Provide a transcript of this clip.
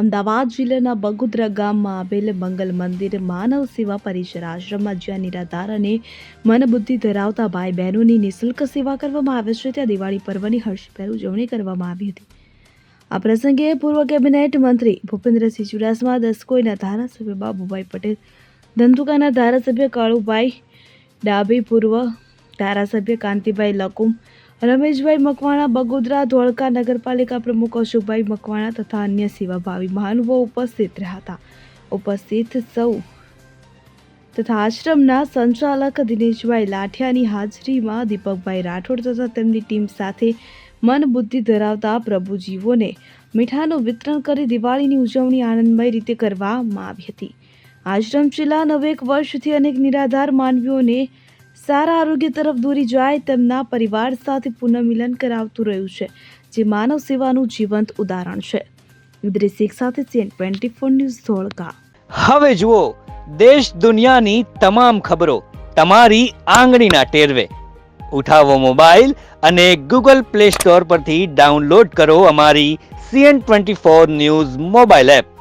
અમદાવાદ જિલ્લાના બગુદરા ગામમાં આવેલ મંગલ મંદિર માનવ સેવા પરિસર આશ્રમમાં જ્યાં નિરાધાર અને મનબુદ્ધિ ધરાવતા ભાઈ બહેનોની નિઃશુલ્ક સેવા કરવામાં આવે છે, ત્યાં દિવાળી પર્વની હર્ષભેર ઉજવણી કરવામાં આવી હતી. આ પ્રસંગે પૂર્વ કેબિનેટ મંત્રી ભૂપેન્દ્રસિંહ ચુડાસમા દસકોઈના ધારાસભ્ય બાબુભાઈ પટેલ, ધંધુકાના ધારાસભ્ય કાળુભાઈ ડાભી, પૂર્વ ધારાસભ્ય કાંતિભાઈ લકુમ રમેશભાઈ મકવાણા, બગોદરા, ધોળકા નગરપાલિકા પ્રમુખ અશોકભાઈ મકવાણા તથા અન્ય સેવાભાવી મહાનુભાવો ઉપસ્થિત રહ્યા હતા. ઉપસ્થિત સૌ તથા આશ્રમના સંચાલક દિનેશભાઈ લાઠિયાની હાજરીમાં દીપકભાઈ રાઠોડ તથા તેમની ટીમ સાથે મન બુદ્ધિ ધરાવતા પ્રભુજીવોને મીઠાનું વિતરણ કરી દિવાળીની ઉજવણી આનંદમય રીતે કરવામાં આવી હતી. આશ્રમ શિલા નવેક વર્ષથી અનેક નિરાધાર માનવીઓને સારા આરોગ્ય તરફ દોરી જાય તેમના પરિવાર સાથે પુનઃમિલન કરાવતું રહ્યું છે, જે માનવ સેવાનું જીવંત ઉદાહરણ છે. ઇદ્રિસ શેખ સાથે CN twenty four news Dholka. હવે જુઓ, દેશ દુનિયાની તમામ ખબરો તમારી આંગળીના ટેરવે. ઉઠાવો મોબાઈલ અને ગૂગલ પ્લે સ્ટોર પરથી ડાઉનલોડ કરો અમારી CN twenty four news mobile app.